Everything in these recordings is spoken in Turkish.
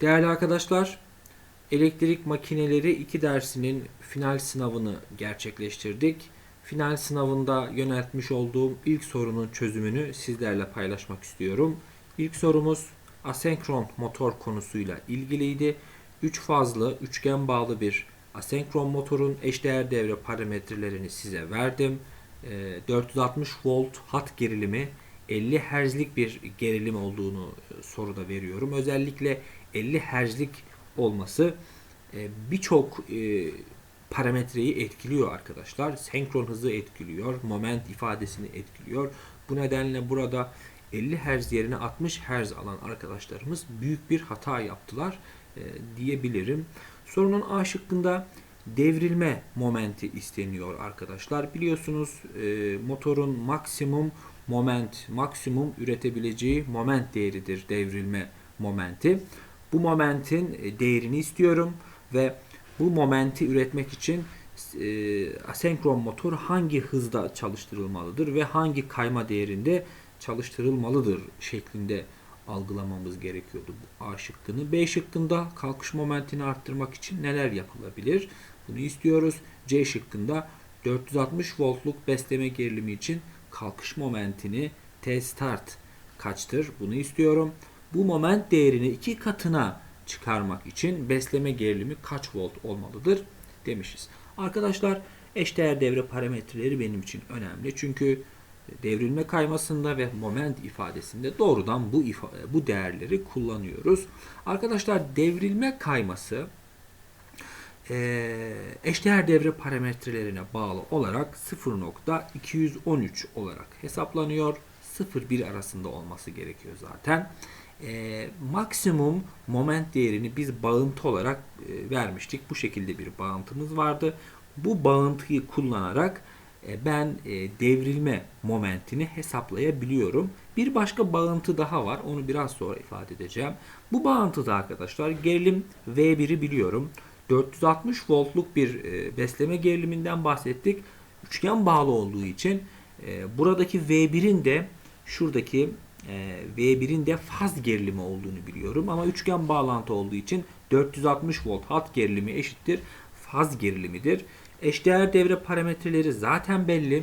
Değerli arkadaşlar, elektrik makineleri 2 dersinin final sınavını gerçekleştirdik. Final sınavında yöneltmiş olduğum ilk sorunun çözümünü sizlerle paylaşmak istiyorum. İlk sorumuz asenkron motor konusuyla ilgiliydi. 3 fazlı üçgen bağlı bir asenkron motorun eşdeğer devre parametrelerini size verdim. Ee, 460 volt hat gerilimi 50 Hz'lik bir gerilim olduğunu soruda veriyorum. Özellikle 50 Hz'lik olması e, birçok e, parametreyi etkiliyor arkadaşlar. Senkron hızı etkiliyor, moment ifadesini etkiliyor. Bu nedenle burada 50 Hz yerine 60 Hz alan arkadaşlarımız büyük bir hata yaptılar e, diyebilirim. Sorunun A şıkkında devrilme momenti isteniyor arkadaşlar. Biliyorsunuz motorun maksimum moment, maksimum üretebileceği moment değeridir devrilme momenti. Bu momentin e, değerini istiyorum ve bu momenti üretmek için e, asenkron motor hangi hızda çalıştırılmalıdır ve hangi kayma değerinde çalıştırılmalıdır şeklinde algılamamız gerekiyordu bu A şıkkını. B şıkkında kalkış momentini arttırmak için neler yapılabilir? Bunu istiyoruz. C şıkkında 460 voltluk besleme gerilimi için kalkış momentini T start kaçtır? Bunu istiyorum. Bu moment değerini iki katına çıkarmak için besleme gerilimi kaç volt olmalıdır demişiz. Arkadaşlar eşdeğer devre parametreleri benim için önemli. Çünkü devrilme kaymasında ve moment ifadesinde doğrudan bu ifa- bu değerleri kullanıyoruz. Arkadaşlar devrilme kayması eee, eşdeğer devre parametrelerine bağlı olarak 0.213 olarak hesaplanıyor. 0-1 arasında olması gerekiyor zaten. Eee, maksimum moment değerini biz bağıntı olarak e, vermiştik. Bu şekilde bir bağıntımız vardı. Bu bağıntıyı kullanarak e, ben e, devrilme momentini hesaplayabiliyorum. Bir başka bağıntı daha var. Onu biraz sonra ifade edeceğim. Bu bağıntıda arkadaşlar gerilim V1'i biliyorum. 460 voltluk bir e, besleme geriliminden bahsettik. Üçgen bağlı olduğu için e, buradaki V1'in de şuradaki e, V1'in de faz gerilimi olduğunu biliyorum. Ama üçgen bağlantı olduğu için 460 volt hat gerilimi eşittir faz gerilimidir. Eşdeğer devre parametreleri zaten belli.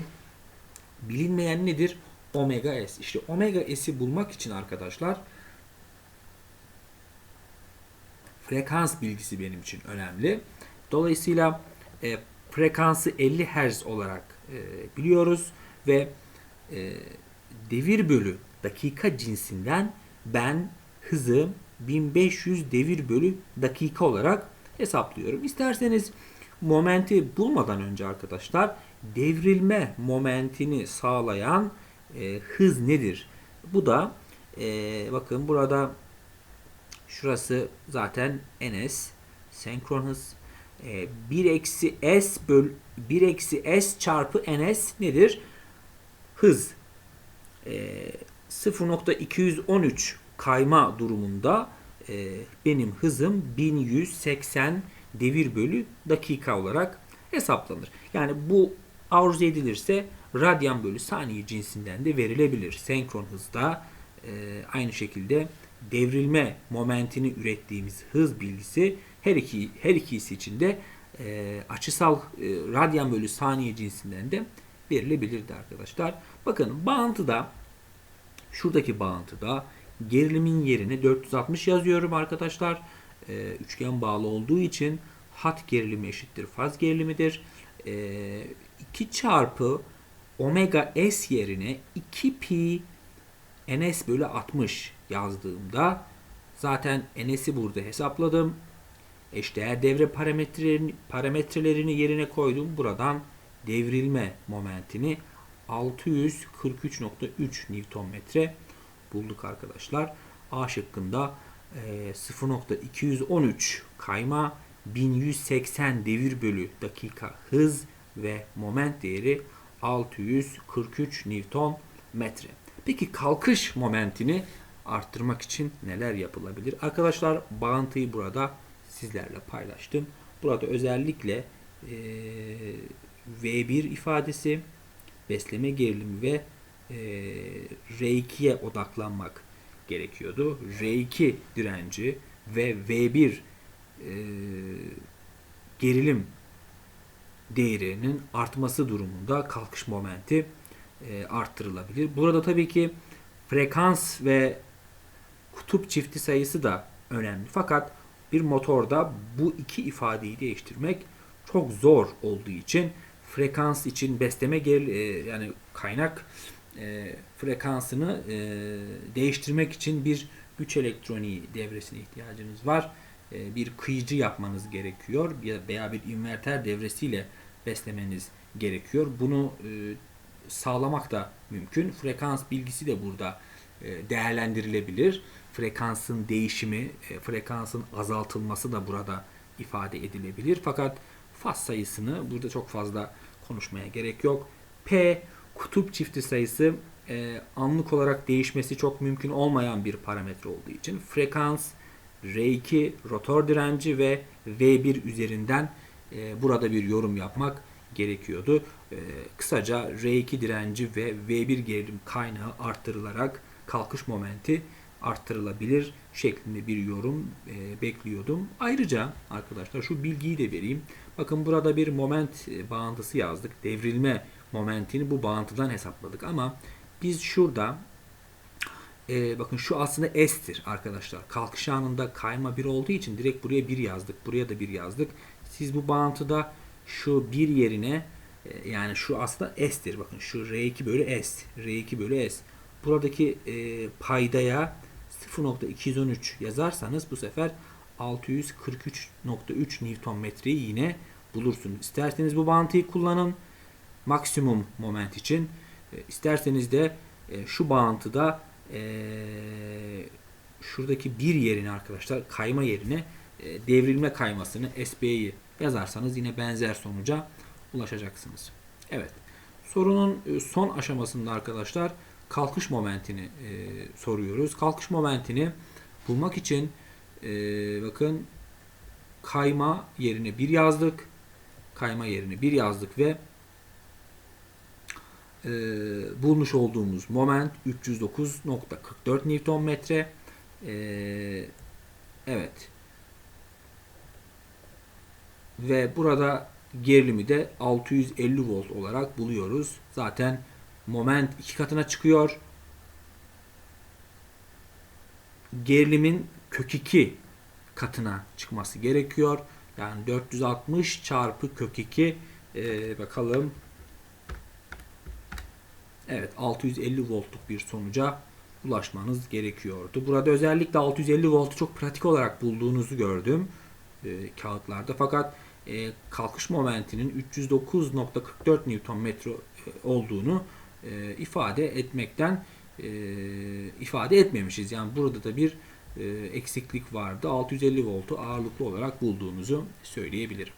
Bilinmeyen nedir? Omega S. İşte omega S'i bulmak için arkadaşlar frekans bilgisi benim için önemli. Dolayısıyla e, frekansı 50 Hz olarak e, biliyoruz ve e, devir bölü dakika cinsinden ben hızı 1500 devir bölü dakika olarak hesaplıyorum. İsterseniz momenti bulmadan önce arkadaşlar devrilme momentini sağlayan e, hız nedir? Bu da e, bakın burada şurası zaten ns senkron hız e, 1 eksi s böl 1 eksi s çarpı ns nedir? Hız e, 0.213 kayma durumunda e, benim hızım 1180 devir bölü dakika olarak hesaplanır. Yani bu arzu edilirse radyan bölü saniye cinsinden de verilebilir. Senkron hızda e, aynı şekilde devrilme momentini ürettiğimiz hız bilgisi her iki her ikisi için de e, açısal e, radyan bölü saniye cinsinden de verilebilirdi arkadaşlar. Bakın bağıntıda şuradaki bağıntıda gerilimin yerine 460 yazıyorum arkadaşlar. E, üçgen bağlı olduğu için hat gerilimi eşittir faz gerilimidir. E, 2 çarpı omega s yerine 2 pi ns bölü 60 yazdığımda zaten ns'i burada hesapladım. Eşdeğer devre parametrelerini, parametrelerini yerine koydum. Buradan devrilme momentini 643.3 Nm bulduk arkadaşlar. A şıkkında e, 0.213 kayma 1180 devir bölü dakika hız ve moment değeri 643 Newton metre. Peki kalkış momentini arttırmak için neler yapılabilir? Arkadaşlar bağıntıyı burada sizlerle paylaştım. Burada özellikle e, V1 ifadesi, besleme gerilimi ve e, R2'ye odaklanmak gerekiyordu. R2 direnci ve V1 e, gerilim değerinin artması durumunda kalkış momenti e, arttırılabilir. Burada tabii ki frekans ve kutup çifti sayısı da önemli. Fakat bir motorda bu iki ifadeyi değiştirmek çok zor olduğu için frekans için besleme geri, e, yani kaynak e, frekansını e, değiştirmek için bir güç elektroniği devresine ihtiyacınız var. E, bir kıyıcı yapmanız gerekiyor ya- veya bir inverter devresiyle beslemeniz gerekiyor. Bunu e, sağlamak da mümkün. Frekans bilgisi de burada e, değerlendirilebilir. Frekansın değişimi, e, frekansın azaltılması da burada ifade edilebilir. Fakat faz sayısını burada çok fazla konuşmaya gerek yok. P kutup çifti sayısı e, anlık olarak değişmesi çok mümkün olmayan bir parametre olduğu için frekans, R2, rotor direnci ve V1 üzerinden e, burada bir yorum yapmak gerekiyordu. E, kısaca R2 direnci ve V1 gerilim kaynağı arttırılarak kalkış momenti arttırılabilir şeklinde bir yorum e, bekliyordum. Ayrıca arkadaşlar şu bilgiyi de vereyim. Bakın burada bir moment e, bağıntısı yazdık. Devrilme momentini bu bağıntıdan hesapladık ama biz şurada e, bakın şu aslında S'tir arkadaşlar. Kalkış anında kayma 1 olduğu için direkt buraya 1 yazdık. Buraya da 1 yazdık. Siz bu bağıntıda şu 1 yerine e, yani şu aslında S'tir. Bakın şu R2 bölü S. R2 bölü S. Buradaki e, paydaya 0.213 yazarsanız bu sefer 643.3 Nm'yi yine bulursunuz. İsterseniz bu bağıntıyı kullanın maksimum moment için. E, isterseniz de e, şu bağıntıda e, şuradaki bir yerine arkadaşlar kayma yerine e, devrilme kaymasını SB'yi yazarsanız yine benzer sonuca ulaşacaksınız. Evet. Sorunun son aşamasında arkadaşlar kalkış momentini e, soruyoruz. Kalkış momentini bulmak için e, bakın kayma yerine bir yazdık. Kayma yerine bir yazdık ve e, bulmuş olduğumuz moment 309.44 Nm. E, evet. Ve burada gerilimi de 650 volt olarak buluyoruz. Zaten moment iki katına çıkıyor. Gerilimin kök 2 katına çıkması gerekiyor. Yani 460 çarpı kök 2 e, bakalım Evet 650 voltluk bir sonuca ulaşmanız gerekiyordu. Burada özellikle 650 voltu çok pratik olarak bulduğunuzu gördüm e, kağıtlarda. Fakat e, kalkış momentinin 309.44 Nm e, olduğunu e, ifade etmekten e, ifade etmemişiz. Yani burada da bir e, eksiklik vardı. 650 voltu ağırlıklı olarak bulduğunuzu söyleyebilirim.